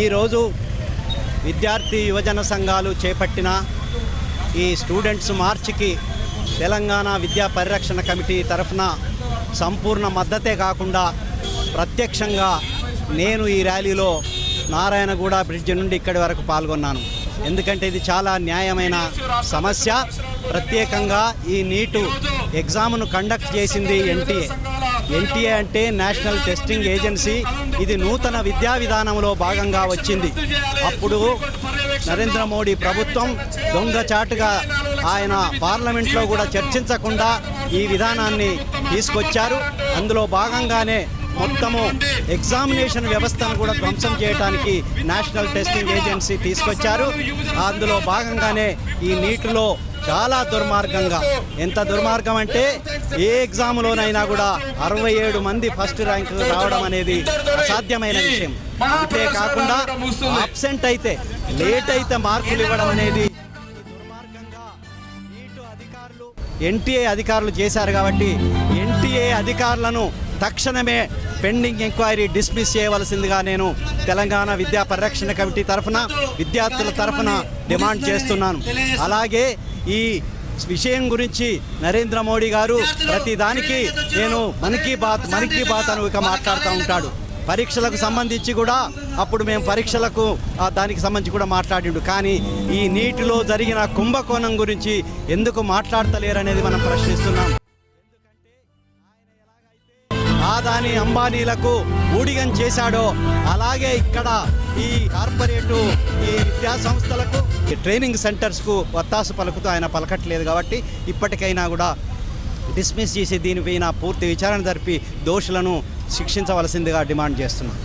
ఈరోజు విద్యార్థి యువజన సంఘాలు చేపట్టిన ఈ స్టూడెంట్స్ మార్చ్కి తెలంగాణ విద్యా పరిరక్షణ కమిటీ తరఫున సంపూర్ణ మద్దతే కాకుండా ప్రత్యక్షంగా నేను ఈ ర్యాలీలో నారాయణగూడ బ్రిడ్జ్ నుండి ఇక్కడి వరకు పాల్గొన్నాను. ఎందుకంటే ఇది చాలా న్యాయమైన సమస్య. ప్రత్యేకంగా ఈ నీటు ఎగ్జామ్ను కండక్ట్ చేసింది ఎన్టీఏ. ఎన్టీఏ అంటే నేషనల్ టెస్టింగ్ ఏజెన్సీ. ఇది నూతన విద్యా విధానంలో భాగంగా వచ్చింది. అప్పుడు నరేంద్ర మోడీ ప్రభుత్వం దొంగచాటుగా ఆయన పార్లమెంట్లో కూడా చర్చించకుండా ఈ విధానాన్ని తీసుకొచ్చారు. అందులో భాగంగానే మొత్తము ఎగ్జామినేషన్ వ్యవస్థను కూడా ధ్వంసం చేయడానికి నేషనల్ టెస్టింగ్ ఏజెన్సీ తీసుకొచ్చారు. అందులో భాగంగానే ఈ నీటిలో చాలా దుర్మార్గంగా. ఎంత దుర్మార్గం అంటే ఏ ఎగ్జామ్లోనైనా కూడా అరవై ఏడు మంది ఫస్ట్ ర్యాంక్ రావడం అనేది అసాధ్యమైన విషయం. అంతే కాకుండా అబ్సెంట్ అయితే లేట్ అయితే మార్కులు ఇవ్వడం అనేది దుర్మార్గంగా. అధికారులు ఎన్టీఏ అధికారులు చేశారు కాబట్టి ఎన్టీఏ అధికారులను తక్షణమే పెండింగ్ ఎంక్వైరీ డిస్మిస్ చేయవలసిందిగా నేను తెలంగాణ విద్యా పరిరక్షణ కమిటీ తరఫున విద్యార్థుల తరఫున డిమాండ్ చేస్తున్నాను. అలాగే ఈ విషయం గురించి నరేంద్ర మోడీ గారు ప్రతి దానికి నేను మన్ కీ బాత్ మన్ కీ బాత్ అని ఇక మాట్లాడుతూ ఉంటాడు. పరీక్షలకు సంబంధించి కూడా అప్పుడు మేము పరీక్షలకు దానికి సంబంధించి కూడా మాట్లాడిండు. కానీ ఈ నీటిలో జరిగిన కుంభకోణం గురించి ఎందుకు మాట్లాడతలేరనేది మనం ప్రశ్నిస్తున్నాం. ఆదాని అంబానీలకు ఊడిగం చేశాడో అలాగే ఇక్కడ ఈ కార్పొరేటు ఈ విద్యా సంస్థలకు ఈ ట్రైనింగ్ సెంటర్స్కు వత్తాసు పలుకుతూ ఆయన పలకట్లేదు కాబట్టి ఇప్పటికైనా కూడా డిస్మిస్ చేసి దీనిపైన పూర్తి విచారణ జరిపి దోషులను శిక్షించవలసిందిగా డిమాండ్ చేస్తున్నాం.